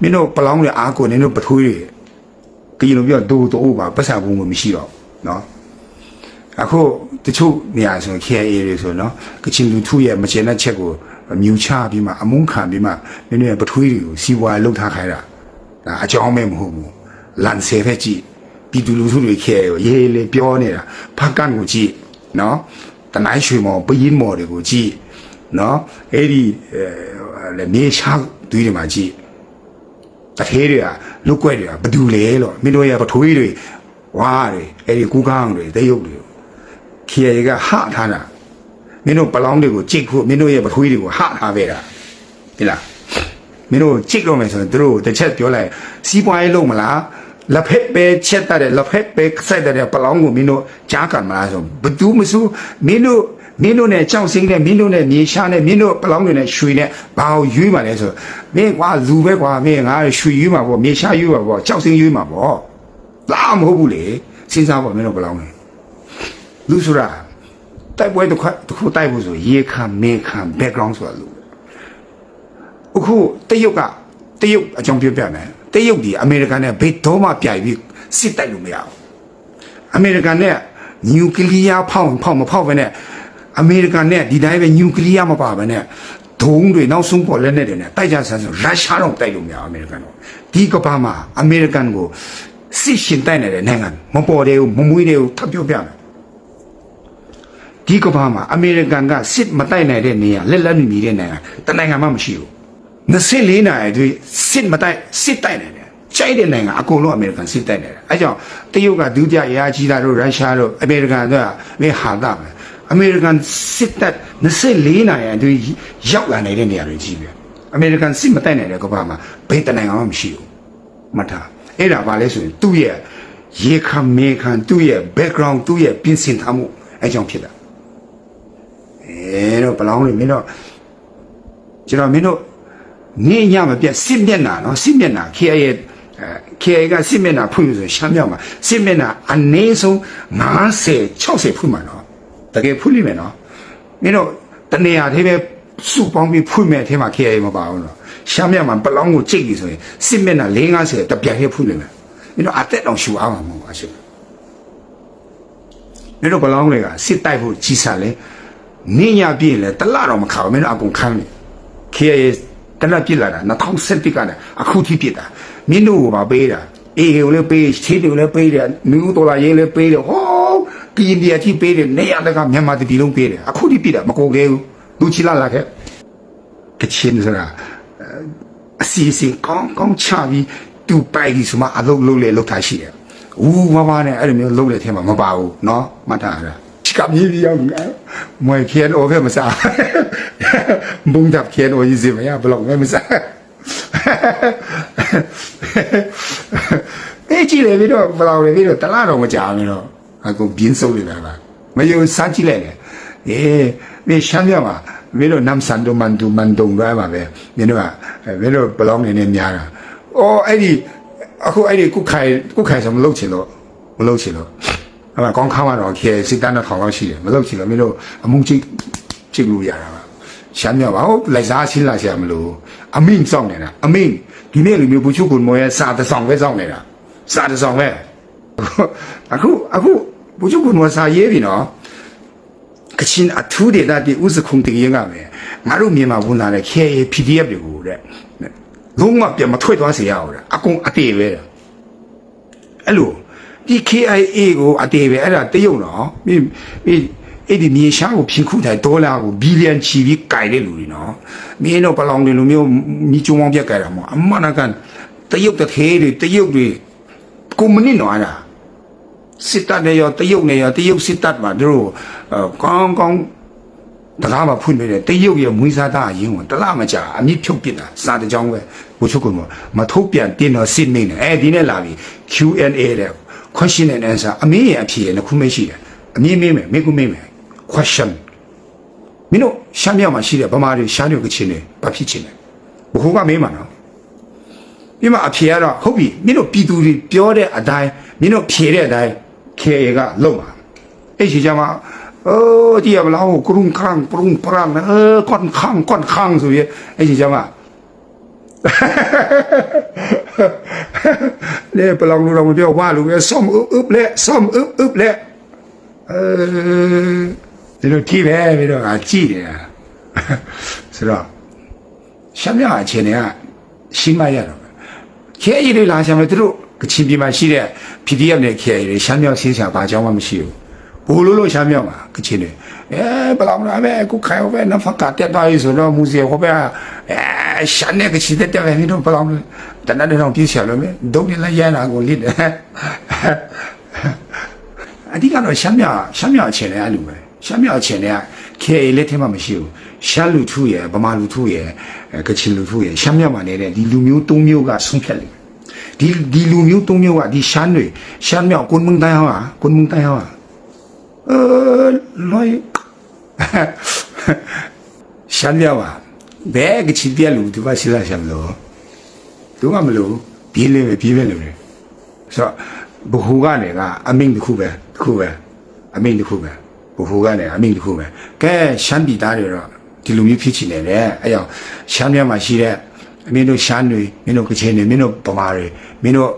မင်းတို့ပလောင်းတွေအားကိုနင်တို့ပထွေးတွေကရင်လိုပြောဒိုးဒိုးပါပတ်စံဘူးမရှိတော့ဘူးနော်အခုတချို့နေရာဆို KIA တွေဆိုနော်ကချင်လူထုရဲ့မကျင်တဲ့ချက်ကိုမြူချပြီးမှအမုန်းခံပြီးမှမင်းတို့ရဲ့ပထွေးတွေကိုစီးပွားလှုပ်ထားခိုင်းတာဒါအကြောင်းမဲမဟုတ်ဘူးလန်ဆယ်ဖက်ကြည့်ပြည်သူလူထုတွေ KIA ကိုရေးရေးလေးပြောနေတာဖက်ကန်ကိုကြည့်နော်တနိုင်ရွှေမော်ပရင်မော်တွေကိုကြည့်နော်အဲ့ဒီအဲလေမြေချသွေးတွေမှာကြည့် တထေးတွေကလုတ်ကွက်တွေကဘယ်သူလဲလို့မင်းတို့ရဲ့ပထွေးတွေဝါးတွေအဲ့ဒီကူကောင်းတွေတရုပ်တွေခီရကဟထားတာမင်းတို့ပလောင်းတွေကိုကြိတ်ဖို့မင်းတို့ရဲ့ပထွေးတွေကိုဟထားပဲတာဒီလားမင်းတို့ကြိတ်တော့မယ်ဆိုရင်တို့တစ်ချက်ပြောလိုက်စီးပွားရေးလုပ်မလားလက်ဖက်ပဲချက်တတ်တယ်လက်ဖက်ပဲစိုက်တတ်တယ်ပလောင်းကိုမင်းတို့ကြားကန်မလားဆိုဘယ်သူမစိုးမင်းတို့ မင်းတို့နဲ့ကြောက်စင်းနဲ့မင်းတို့နဲ့မြေရှားနဲ့မင်းတို့ပလောင်းတွေနဲ့ရွှေနဲ့ဘာကိုရွေးမှလဲဆိုမင်းကွာလူပဲကွာမင်းငါရွှေရွေးမှာပေါ့မြေရှားရွေးမှာပေါ့ကြောက်စင်းရွေးမှာပေါ့လာမဟုတ်ဘူးလေစဉ်းစားပေါ့မင်းတို့ပလောင်းတွေလူဆိုတာတိုက်ပွဲတစ်ခါတစ်ခုတိုက်ဖို့ဆိုရေခံမင်းခံ background ဆိုတာလူအခုတရုတ်ကတရုတ်အကြောင်းပြောပြမယ်တရုတ်ဒီအမေရိကန်နဲ့ဘယ်တော့မှပြိုင်ပြီးစစ်တိုက်လို့မရဘူးအမေရိကန်နဲ့နျူကလ িয়ার ဖောက်ဖောက်မဖောက်ပဲနဲ့ အမေရိကန်နဲ့ဒီတိုင်းပဲနျူကလ িয়ার မပါပဲနဲ့ဒုံးတွေနောက်ဆုံးပေါ်လက်နဲ့တွေနဲ့တိုက်ကြဆန်းဆိုရုရှားတော့တိုက်လို့မရဘူးအမေရိကန်တော့ဒီကမ္ဘာမှာအမေရိကန်ကိုစစ်ရှင်တိုက်နေတဲ့နိုင်ငံမပေါ်သေးဘူးမမွေးသေးဘူးထပ်ပြောပြမယ်ဒီကမ္ဘာမှာအမေရိကန်ကစစ်မတိုက်နိုင်တဲ့နေရာလက်လက်မြည်တဲ့နိုင်ငံတနိုင်ငံမှမရှိဘူး24နာရီအတွင်းစစ်မတိုက်စစ်တိုက်နိုင်တယ်ကြိုက်တဲ့နိုင်ငံအကုန်လုံးအမေရိကန်စစ်တိုက်နေတယ်အဲကြောင့်တရုတ်ကဒုတိယအရာကြီးတာတို့ရုရှားတို့အမေရိကန်တို့ကမင်းဟာတာပဲ အမေရိကန်စစ်တပ်24နိုင်အတွင်းရောက်လာနေတဲ့နေရာတွေကြီးပဲအမေရိကန်စစ်မတိုက်နိုင်တဲ့ကမ္ဘာမှာဘယ်တနိုင်ငံမှမရှိဘူးမှတ်ထားအဲ့ဒါဘာလဲဆိုရင်သူ့ရဲ့ရေခံမေခံသူ့ရဲ့ background သူ့ရဲ့ပြင်ဆင်ထားမှုအဲကြောင့်ဖြစ်တာအဲတော့ဘလောင်းလေးမင်းတို့ကျွန်တော်မင်းတို့နေညမပြတ်စစ်မျက်နှာနော်စစ်မျက်နှာ KI ရဲ့အဲ KI ကစစ်မျက်နှာဖွင့်လို့ဆိုရင်ရှမ်းမြောက်မှာစစ်မျက်နှာအနည်းဆုံး50 60ဖွင့်မှာနော် တကယ်ဖွင့်လိမ့်မယ်နော်မင်းတို့တနေရာသေးပဲစုပေါင်းပြီးဖွင့်မဲ့အထဲမှာ KI မပါဘူးနော်ရှမ်းမြောက်မှာပလောင်းကိုကြိတ်ပြီဆိုရင်စစ်မျက်နှာ50တပြိုင်တည်းဖွင့်လိမ့်မယ်မင်းတို့အသက်တောင်ရှူအောင်မှာမဟုတ်ပါရှိဘူးမင်းတို့ပလောင်းတွေကစစ်တိုက်ဖို့ကြီးစားလဲနေညပြည့်လဲတလတော့မခါဘူးမင်းတို့အကုန်ခမ်းနေ KIA တနက်ပြစ်လာတာ2017ကလည်းအခုထိပြစ်တာမင်းတို့ကပါပေးတာအေးကိုလည်းပေးချေးတယ်လည်းပေးတယ်နူးဒေါ်လာရေးလည်းပေးတယ်ဟော ကင်းဒီအထိပေးတယ်နေရတကမြန်မာတပြည်လုံးပေးတယ်အခုထိပြစ်တာမကုန်သေးဘူးလူချီလာလာခဲ့ကချင်ဆိုတာအစီအစဉ်ကောင်းကောင်းချပြီးသူပိုက်ဒီဆိုမှအလုပ်လုပ်လေလုပ်ထားရှိတယ်ဦးမမနဲ့အဲ့လိုမျိုးလုပ်တဲ့အထက်မှာမပါဘူးเนาะမှတ်ထားရတာချကမြေးပြောင်းနေတာမွေခဲတော့ဖဲမစားဘုံတပ်ခဲတော့ရေးစီမရဘလောက်မဲမစားအေးကြည့်လေပြီးတော့ဘလောက်လေပြီးတော့တလားတော့မကြာဘူးတော့ အကုန်ပြင်းစုပ်နေတာပါမယုံစမ်းကြည့်လိုက်လေအေးမင်းရှမ်းပြမှာမင်းတို့နမ်ဆန်ဒိုမန်ဒူမန်ဒုံရွားမှာပဲမင်းတို့ကမင်းတို့ဘလောက်နေနေများတာအော်အဲ့ဒီအခုအဲ့ဒီကုခိုင်ကုခိုင်ဆိုမလုပ်ချင်လို့မလုပ်ချင်လို့အဲ့မှာကောင်းခါမှတော့ခဲစစ်တန်းတော့ထောင်လောက်ရှိတယ်မလုပ်ချင်လို့မင်းတို့အမှုချိတ်ချိတ်လို့ရတာပါရှမ်းမြောက်ပါဟုတ်လိုက်စားချင်းလာရှာမလို့အမင်းစောင့်နေတာအမင်းဒီနေ့လူမျိုးဘူချုကွန်မောရဲ့စာတဆောင်ပဲစောင့်နေတာစာတဆောင်ပဲအခုအခု ဘူချုကွန်မောစာရေးပြီနော်ကချင်အထူးဒေတာဒီဥစခုံတကရင်ကပဲငါတို့မြန်မာဝန်သားတဲ့ KA PDF တွေကိုတဲ့လုံးဝပြန်မထွက်သွားစေရအောင်တဲ့အကုန်အတေပဲတဲ့အဲ့လိုဒီ KIA ကိုအတေပဲအဲ့ဒါတရုတ်နော်မင်းမင်းအဲ့ဒီမြေရှားကိုဖြင်းခုတိုင်းဒေါ်လာကိုဘီလီယံချီပြီးကြိုင်တဲ့လူတွေနော်မင်းတော့ပလောင်တွေလိုမျိုးမိချုံအောင်ပြက်ကြတာမဟုတ်အမှန်တကန်တရုတ်တသေးတွေတရုတ်တွေကိုမနစ်နော်အဲ့ဒါ စစ်တပ်နဲ့ရောတရုတ်နဲ့ရောတရုတ်စစ်တပ်မှာတို့အော်ကောင်းကောင်းတကားမှာဖွင့်နေတဲ့တရုတ်ရဲ့မွေးစားသားအရင်ကတလားမကြာအမြင့်ဖြုတ်ပစ်တာစာတကြောင်းပဲဘိုလ်ချုပ်ကမထုတ်ပြန်တင်တော့စစ်နေတယ်အဲဒီနဲ့လာပြီ Q&A တဲ့ question and answer အမေးရဲ့အဖြေရဲ့နှစ်ခုမေးရှိတယ်အမြင်မေးမယ်မေးခုမေးမယ် question မင်းတို့ရှမ်းမြောက်မှာရှိတဲ့ဗမာတွေရှမ်းတွေကချင်တယ်ဘာဖြစ်ချင်လဲဘခုကမေးမှာနော်ပြီးမှအဖြေကတော့ဟုတ်ပြီမင်းတို့ပြည်သူတွေပြောတဲ့အတိုင်းမင်းတို့ဖြေတဲ့အတိုင်း KA ကလုံမှာအဲ့ဒီကြမှာเออที่เราเรากรุงครังปรุงปรังนะเออก้อนข้างก้อนข้างဆိုရအဲ့ဒီကြမှာ လေပလောင်လူတော်မပြောဘာလူပဲဆောင်းဥပ်လက်ဆောင်းဥပ်ဥပ်လက်အဲဒီလိုကြည့်ပဲပြီးတော့ငါကြည့်တယ်ဆိုတော့ရှမ်းမြအခြေအနေကရှင်းမရတော့ခဲရည်တွေလာချင်လို့သူတို့ ကချင်ပြည်မှာရှိတဲ့ PDF နဲ့ခဲရည်တွေရှမ်းမြောက်ဆင်းဆရာဘာကြောင်းမှမရှိဘူးဘိုးလို့လို့ရှမ်းမြောက်မှာကချင်တွေအဲဘလောင်လာပဲအခုခိုင်ပဲနဖကတက်သွားပြီဆိုတော့မူစီဟောပဲအဲရှမ်းနဲ့ကချင်တဲ့ပဲမင်းတို့ဘလောင်တနတ်တောင်ပြည့်ချလို့မယ်ဒုံနဲ့လည်းရနာကိုလစ်တယ်အဓိကတော့ရှမ်းမြောက်ရှမ်းမြောက်အခြေအနေအလူပဲရှမ်းမြောက်အခြေအနေကခဲရည်လက်ထဲမှာမရှိဘူးရှမ်းလူထုရယ်ဗမာလူထုရယ်ကချင်လူထုရယ်ရှမ်းမြောက်မှာနေတဲ့ဒီလူမျိုး၃မျိုးကဆုံးဖြတ်လိမ့် ဒီဒီလူမျိုး၃မျိုးကဒီရှမ်းတွေရှမ်းမြောက်ကွန်းမန်းတိုင်းဟာကွန်းမန်းတိုင်းဟာเออลอย ရှမ်းမြောက်ပါဘဲကချီပြက်လူသူကရှိလာရှမ်းလို့သူကမလို့ပြေးလေးပဲပြေးပဲလို့လေဆိုတော့ဘဟုကနေကအမိန်တစ်ခုပဲတစ်ခုပဲအမိန်တစ်ခုပဲဘဟုကနေအမိန်တစ်ခုပဲကဲရှမ်းပြည်သားတွေတော့ဒီလူမျိုးဖြစ်ချင်တယ်လေအဲ့ကြောင့်ရှမ်းမြောက်မှာရှိတဲ့အ မင်းတို့ရှမ်းတွေမင်းတို့ကချင်တွေမင်းတို့ဗမာတွေမင်းတို့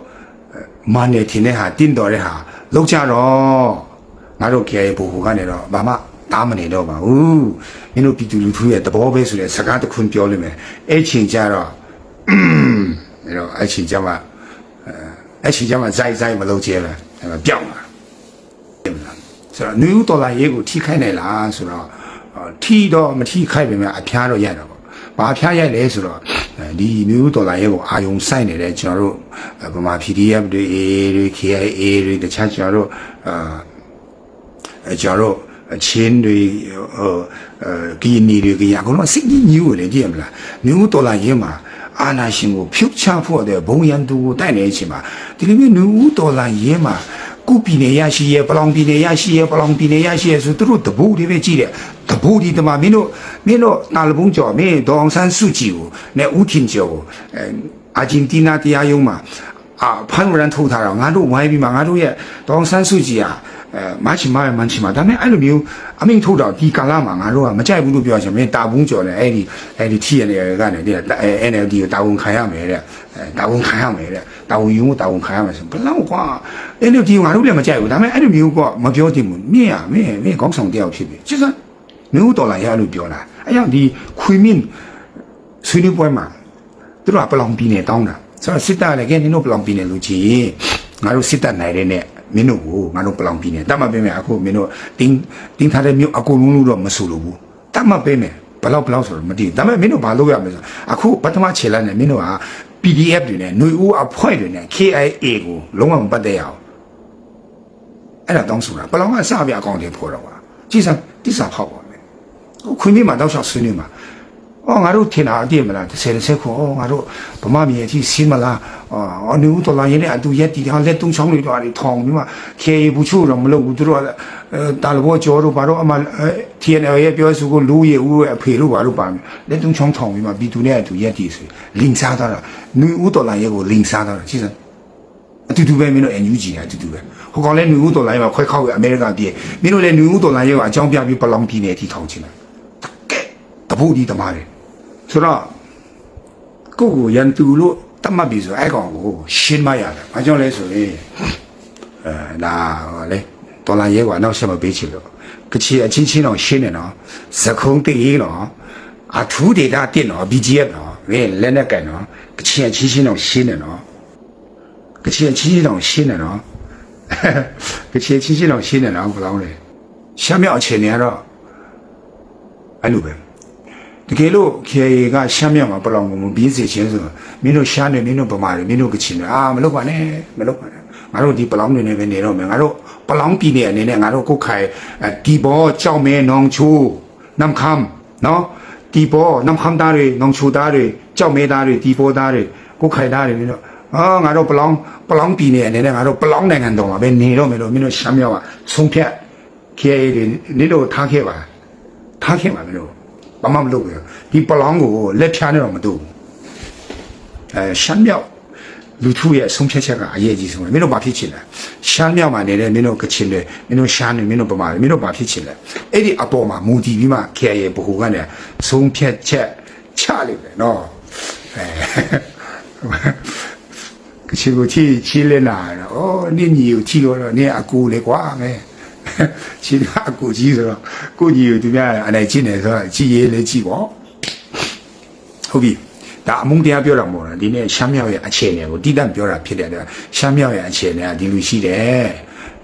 မာနေတင်တဲ့ဟာတင်းတော်တဲ့ဟာလောက်ကြတော့ငါတို့ KA ဘဟုကနေတော့ဘာမှတားမနေတော့ပါဘူးမင်းတို့ပြည်သူလူထုရဲ့သဘောပဲဆိုတဲ့စကားတစ်ခွန်းပြောလိမ့်မယ်အဲ့ချိန်ကျတော့အဲ့တော့အဲ့ချိန်ကျမှအဲ့ချိန်ကျမှဇိုက်ဇိုက်မလုပ်ချဲပဲအဲ့မှာပြောင်းလာဆိုတော့နယူးဒေါ်လာရေးကိုထိခိုက်နိုင်လားဆိုတော့ထီတော့မထိခိုက်ပါနဲ့အဖျားတော့ရတော့ပေါ့ ဘာအဖျားရိုက်လဲဆိုတော့ဒီနယူးဒေါ်လာရေးကိုအာယုံစိုက်နေတဲ့ကျွန်တော်တို့ဗမာ PDF တွေ A တွေ KIA တွေတခြားကျွန်တော်တို့အာအဲကျွန်တော်တို့အချင်းတွေဟိုအဲကီနီတွေကရအကုန်လုံးစိတ်ကြီးညူးတယ်ကြည့်ရမလားမျိုးတော်လာရင်းမှာအာနာရှင်ကိုဖြုတ်ချဖို့တဲ့ဘုံရန်သူကိုတိုက်နေတဲ့အချိန်မှာဒီလိုမျိုးမျိုးတော်လာရင်းမှာ ကုပြည်နေရရှိရဲ့ပလောင်ပြည်နေရရှိရဲ့ပလောင်ပြည်နေရရှိရဲ့ဆိုသူတို့တဘူတွေပဲကြည့်တယ်တဘူဒီတမမင်းတို့မင်းတို့တာလဘုံကျော်မင်းဒေါအောင်ဆန်းစုကြည်ကိုနဲ့ဦးထင်ကျော်ကိုအဲအာဂျင်တီးနားတရားရုံးမှာအာဖန်ရန်ထုတ်ထားတော့ငါတို့ဝိုင်းပြီးမှငါတို့ရဲ့ဒေါအောင်ဆန်းစုကြည်ဟာအဲမချင်မရမချင်မဒါပေမဲ့အဲ့လိုမျိုးအမိန်ထုတ်တော့ဒီကာလမှာငါတို့ကမကြိုက်ဘူးလို့ပြောချင်မင်းတာဘူးကြော်တယ်အဲ့ဒီအဲ့ဒီထီရနေကနေဒီအဲ NLD ကိုတာဝန်ခံရမယ်တဲ့အဲတာဝန်ခံရမယ်တဲ့ တာဝန်ယူတာဝန်ခံရမယ်ဆိုဘလောက်ကွာ NLD ကိုငါတို့လည်းမကြိုက်ဘူးဒါပေမဲ့အဲ့လိုမျိုးကမပြောသင့်ဘူးမင်းရမင်းမင်းကောင်းဆောင်တယောက်ဖြစ်ပြီကျစမျိုးတော်လာရလို့ပြောလာအဲ့ကြောင့်ဒီခွေမင်းဆွေးနွေးပွဲမှာသူတို့ကပလောင်ပြည်နယ်တောင်းတာဆိုတော့စစ်တပ်လည်းကဲနင်တို့ပလောင်ပြည်နယ်လူကြီးငါတို့စစ်တပ်နိုင်တဲ့နဲ့မင်းတို့ကိုငါတို့ပလောင်ပြည်နေတတ်မှတ်ပေးမယ်အခုမင်းတို့တင်းတင်းထားတဲ့မြို့အကုန်လုံးလို့တော့မဆိုလို့ဘူးတတ်မှတ်ပေးမယ်ဘလောက်ဘလောက်ဆိုတော့မသိဘူးဒါပေမဲ့မင်းတို့ဘာလုပ်ရမလဲဆိုအခုပထမခြေလမ်းနဲ့မင်းတို့က PDF တွေနဲ့ຫນွေဦးအဖွဲ့တွေနဲ့ KIA ကိုလုံးဝမပတ်သက်ရအောင်အဲ့ဒါတောင်းဆိုတာဘလောင်ကစပြအကောင့်တွေဖော်တော့ပါကြည်စံတိစာဖောက်ပါမယ်ခွင့်ပြမှာတောက်လျှောက်ဆွေးနွေးမှာ အော်ငါတို့ထင်တာအပြည့်မလား30 30ခုအော်ငါတို့ဗမာမြေအထိစီးမလားအော်နူတော်လာရင်လည်းအတူရက်တီထားလက်တုံချောင်းတွေတော့အထောင်ပြီးမှခေဘူးချို့တော့မလုပ်ဘူးသူတို့ကတာလဘောကျော်တို့ဘာတို့အမှ TNL ရဲ့ပြောစုကိုလူရည်ဦးရဲ့အဖေတို့ဘာတို့ပါမယ်လက်တုံချောင်းထောင်ပြီးမှပြည်သူနဲ့အတူရက်တီဆိုလင်စားတော့နူဦးတော်လာရဲ့ကိုလင်စားတော့ကြည့်စမ်းအတူတူပဲမင်းတို့ NUG ကအတူတူပဲဟိုကောင်လည်းနူဦးတော်လိုင်းမှာခွဲခောက်ရအမေရိကန်ပြည်မင်းတို့လည်းနူဦးတော်လိုင်းရဲ့အကြောင်းပြပြီးပလောင်ပြည်နယ်အထိထောင်ချင်တယ်ကဲတပုတ်ဒီတမားတယ် ဆိုတော့ကိုကိုရန်သူလို့တတ်မှတ်ပြီဆိုအဲ့ကောင်ကိုရှင်းမရတယ်။ဘာကြောင့်လဲဆိုရင်အဲဒါဟောလေဒေါ်လာရဲကွာနောက်ဆက်မပေးချင်လို့ကချီအချင်းချင်းတော့ရှင်းနေတော့ဇခုံးတေးတော့အထူးဒေတာတင်တော့ BGF တော့ဝင်းလက်နဲ့ကန်တော့ကချီအချင်းချင်းတော့ရှင်းနေတော့ကချီအချင်းချင်းတော့ရှင်းနေတော့ကချီအချင်းချင်းတော့ရှင်းနေတော့ဘယ်လောက်လဲရှမ်းမြောက်အခြေအနေကတော့အဲ့လိုပဲ တကယ်လို့ KA ကရှမ်းမြောက်မှာပလောင်ကိုမပြီးစေခြင်းဆိုမင်းတို့ရှမ်းတွေမင်းတို့ဗမာတွေမင်းတို့ကချင်တွေအာမလုပ်ပါနဲ့မလုပ်ပါနဲ့ငါတို့ဒီပလောင်တွေနဲ့ပဲနေတော့မယ်ငါတို့ပလောင်ပြည်နယ်အနေနဲ့ငါတို့ကိုယ်ခိုင်ဒီဘောကြောက်မဲနောင်ချိုးနမ်ခမ်နော်ဒီဘောနမ်ခမ်သားတွေနောင်ချိုးသားတွေကြောက်မဲသားတွေဒီဘောသားတွေကိုယ်ခိုင်သားတွေမင်းတို့အာငါတို့ပလောင်ပလောင်ပြည်နယ်အနေနဲ့ငါတို့ပလောင်နိုင်ငံတော်မှာပဲနေတော့မယ်လို့မင်းတို့ရှမ်းမြောက်ကဆုံးဖြတ် KA တွေနေလို့ထားခဲ့ပါထားခဲ့ပါမင်းတို့ ဘာမှမလုပ်ဘူးဒီပလောင်းကိုလက်ဖြားနေတော့မတူဘူးအဲရှမ်းမြောက်လူထုရဲ့ဆုံးဖြတ်ချက်ကအရေးကြီးဆုံးပဲမင်းတို့ဘာဖြစ်ချင်လဲရှမ်းမြောက်မှာနေတဲ့မင်းတို့ကချင်တွေမင်းတို့ရှမ်းတွေမင်းတို့ဗမာတွေမင်းတို့ဘာဖြစ်ချင်လဲအဲ့ဒီအပေါ်မှာမူတည်ပြီးမှ KA ဘဟုကနေဆုံးဖြတ်ချက်ချလိမ့်မယ်နော်အဲကချင်ကိုချီချီလဲနာတော့ဩနင့်ညီကိုချီလို့တော့နင့်အကူလေကွာမဲ ချီကအကူကြီးဆိုတော့ကိုညီကိုသူများအနေချင်းနေဆိုတော့ချီရေးလေချီပေါ့ဟုတ်ပြီဒါအမုန်းတရားပြောတာမဟုတ်လားဒီနေ့ရှမ်းမြောက်ရဲ့အခြေအနေကိုတိတန့်ပြောတာဖြစ်တဲ့အတွက်ရှမ်းမြောက်ရဲ့အခြေအနေကဒီလိုရှိတယ်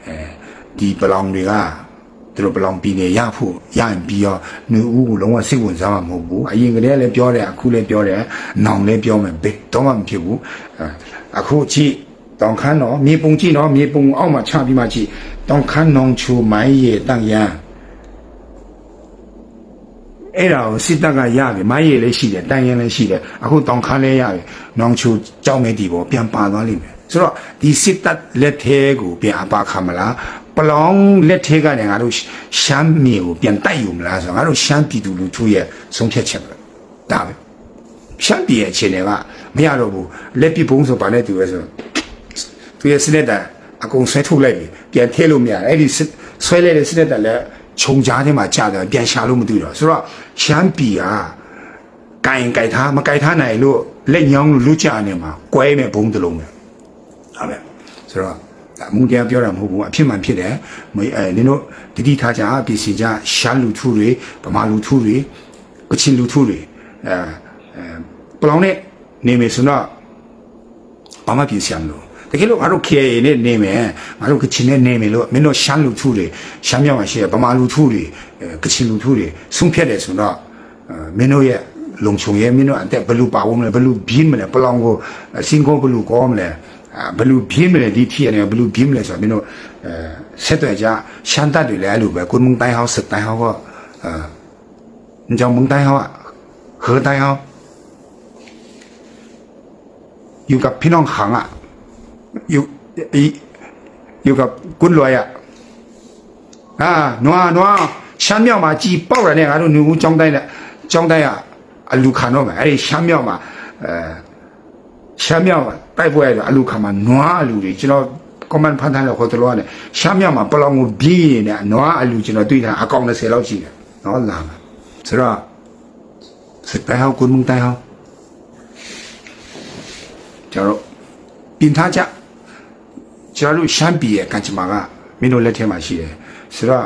အဲဒီပလောင်တွေကသူတို့ပလောင်ပြည်နယ်ရဖို့ရရင်ပြီးတော့ຫນူဦးကိုလုံးဝစိတ်ဝင်စားမှာမဟုတ်ဘူးအရင်ကတည်းကလည်းပြောတယ်အခုလည်းပြောတယ်နောင်လည်းပြောမယ်ဘယ်တော့မှမဖြစ်ဘူးအဲအခုကြည့် တောင်ခမ်းတော့မြေပုံကြည့်တော့မြေပုံအောက်မှာချပြီးမှကြည့်တောင်ခမ်းနောင်ချိုမိုင်းရတန့်ရန်အဲ့ဒါကိုစစ်တပ်ကရပြီမိုင်းရလည်းရှိတယ်တန့်ရန်လည်းရှိတယ်အခုတောင်ခမ်းလည်းရပြီနောင်ချိုကြောင်းနေဒီပေါ်ပြန်ပါသွားလိမ့်မယ်ဆိုတော့ဒီစစ်တပ်လက်ထဲကိုပြန်အပါခါမလားပလောင်လက်ထဲကနေငါတို့ရှမ်းမြေကိုပြန်တိုက်ယူမလားဆိုတော့ငါတို့ရှမ်းပြည်သူလူထုရဲ့ဆုံးဖြတ်ချက်ပဲဒါပဲရှမ်းပြည်ရဲ့အခြေအနေကမရတော့ဘူးလက်ပစ်ပုံးဆိုပါနဲ့တူပဲဆိုတော့ သူရဲ့စနစ်တန်အကုန်ဆွဲထုတ်လိုက်ပြီပြန်ထည့်လို့မရဘူးအဲ့ဒီစစ်ဆွဲလိုက်တဲ့စနစ်တန်လည်းခြုံကြားထဲမှာကြာတယ်ပြန်ရှာလို့မသိတော့ဆိုတော့ရှမ်းပြည်ဟာကင်ကြိုက်ထားမကြိုက်ထားနိုင်လို့လက်ညောင်းလို့လွတ်ကြနေမှာကွဲမဲ့ဘုံတစ်လုံးပဲဟုတ်ပဲဆိုတော့အမှုတရားပြောတာမဟုတ်ဘူးအဖြစ်မှန်ဖြစ်တယ်မအဲနင်တို့တတိထားကြပြည်စီကြရှာလူထုတွေဗမာလူထုတွေကချင်လူထုတွေအဲအဲပလောင်နဲ့နေမယ်ဆိုတော့ဘာမှပြင်ဆင်မလို့ တကယ်လို့ငါတို့ KA နဲ့နေမယ်ငါတို့ကချင်နဲ့နေမယ်လို့မင်းတို့ရှမ်းလူထုတွေရှမ်းမြောက်မှာရှိတဲ့ဗမာလူထုတွေကချင်လူထုတွေဆုံးဖြတ်တယ်ဆိုတော့မင်းတို့ရဲ့လုံချုံရဲ့မင်းတို့အသက်ဘလူပါဝမလဲဘလူပြင်းမလဲပလောင်ကိုစင်ကိုဘလူကောမလဲဘလူပြင်းမလဲဒီထီရနေဘလူပြင်းမလဲဆိုတော့မင်းတို့အဲဆက်သွယ်ကြရှမ်းတပ်တွေလည်းအဲ့လိုပဲကိုမုန်တိုင်းဟောင်းစတိုင်းဟောင်းကအဲကြောင့်မုန်တိုင်းဟောင်း河တိုင်းဟောင်းယူကဖိနောင်းခံอ่ะ อยู่อีอยู่กับกุนรวยอ่ะอ่านัวนัวရှမ်းမြောက်မှာကြည်ပေါက်ရတဲ့ငါတို့ຫນူဦးចောင်းတိုင်းနဲ့ចောင်းတိုင်းကအလူခံတော့မယ်အဲ့ဒီရှမ်းမြောက်မှာအဲရှမ်းမြောက်မှာတိုက်ပွဲရတော့အလူခံမှာနွားအလူတွေကျွန်တော် comment ဖန်ထားလို့ခေါ်တယ်လို့ရတယ်ရှမ်းမြောက်မှာပလောင်ကိုပြီးနေတဲ့နွားအလူကျွန်တော်တွေ့တာအကောင်20လောက်ရှိတယ်နော်လာမှာဆိုတော့စစ်တိုင်းဟောက်ကုန်းမုန်တိုင်းဟောက် ကျွန်တော်တို့ ပြင်ထားကြကျွန်တော်တို့ရှမ်းပြည်ရဲ့ကံကြမ္မာကမင်းတို့လက်ထဲမှာရှိတယ်ဆိုတော့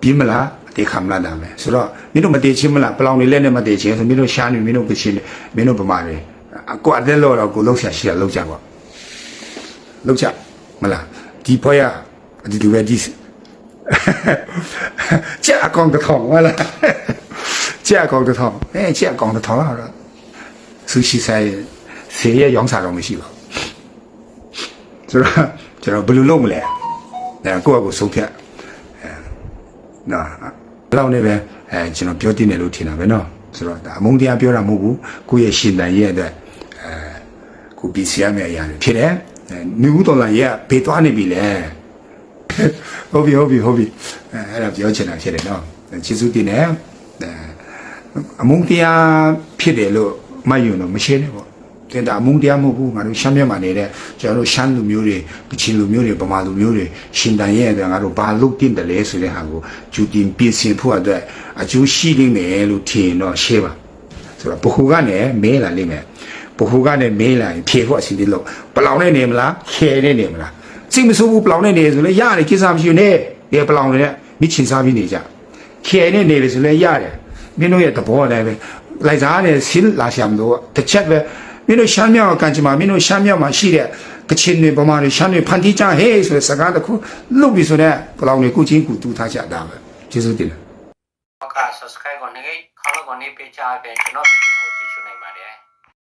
ပြင်းမလားတေခမလားဒါမယ်ဆိုတော့မင်းတို့မတေချင်းမလားပလောင်တွေလက်နဲ့မတေချင်းဆိုမင်းတို့ရှားနေမင်းတို့ကချင်းမင်းတို့ဗမာတွေအကိုအသက်လို့တော့ကိုလှုပ်ရှားရှိရလှုပ်ကြပါလှုပ်ကြမလားဒီဘွားရဒီလူပဲဒီချက်အကောင်တစ်ထောင်ဟုတ်လားချက်အကောင်တစ်ထောင်အဲချက်အကောင်တစ်ထောင်တော့ဆူရှိဆိုင်ဆေးရရောင်းစားတော့မရှိပါဘူး ဆိုတော့ကျွန်တော်ဘယ်လိုလုပ်မလဲဒါကိုယ့်အကိုဆုံးဖြတ်အဲနော်ဘယ်လောက်နဲ့ပဲအဲကျွန်တော်ပြောတင်တယ်လို့ထင်တာပဲနော်ဆိုတော့ဒါအမုန်းတရားပြောတာမဟုတ်ဘူးကိုယ့်ရဲ့ရှင်တန်ရဲ့အတွက်အဲကိုပြီးစီရမယ့်အရာတွေဖြစ်တယ်အဲနေဦးတော်လာရဲ့ဘေးသွားနေပြီလေဟုတ်ပြီဟုတ်ပြီဟုတ်ပြီအဲအဲ့ဒါပြောချင်တာဖြစ်တယ်နော်ကျေးဇူးတင်တယ်အဲအမုန်းတရားဖြစ်တယ်လို့မှတ်ယူတော့မရှင်းနဲ့ပေါ့ တင်တာအမုန်းတရားမဟုတ်ဘူးငါတို့ရှမ်းမြတ်မှာနေတဲ့ကျွန်တော်တို့ရှမ်းလူမျိုးတွေကချင်လူမျိုးတွေဗမာလူမျိုးတွေရှင်တန်ရဲ့အတွက်ငါတို့ဘာလုပ်တင်တယ်လဲဆိုတဲ့ဟာကိုဂျူတင်ပြင်ဆင်ဖို့အတွက်အကျိုးရှိနေမယ်လို့ထင်တော့ရှင်းပါဆိုတော့ဘခုကနေမဲလာလိမ့်မယ်ဘခုကနေမဲလာရင်ဖြေဖို့အစီအစဉ်လို့ပလောင်နဲ့နေမလားခဲနဲ့နေမလားစိတ်မဆိုးဘူးပလောင်နဲ့နေဆိုလဲရတယ်ကိစ္စမရှိဘူးနဲ့ဒီပလောင်တွေနဲ့မိချင်စားပြီးနေကြခဲနဲ့နေလေဆိုလဲရတယ်မင်းတို့ရဲ့သဘောအတိုင်းပဲလိုက်စားနဲ့ဆင်းလာရှာမလို့တစ်ချက်ပဲ မင်းတို့ရှမ်းမြောက်ကံကြမ္မာမင်းတို့ရှမ်းမြောက်မှာရှိတဲ့ကချင်တွေဗမာတွေရှမ်းတွေဖန်တီးကြဟေးဆိုတဲ့စကားတစ်ခုလုပ်ပြီးဆိုတော့ဘလောင်တွေကိုချင်းကူတူထားကြတာပဲကျေးဇူးတင်တယ်နောက်က subscribe ကိုနေခေါင်းလောက်ကိုနေပေးချခဲ့ကျွန်တော်ဗီဒီယို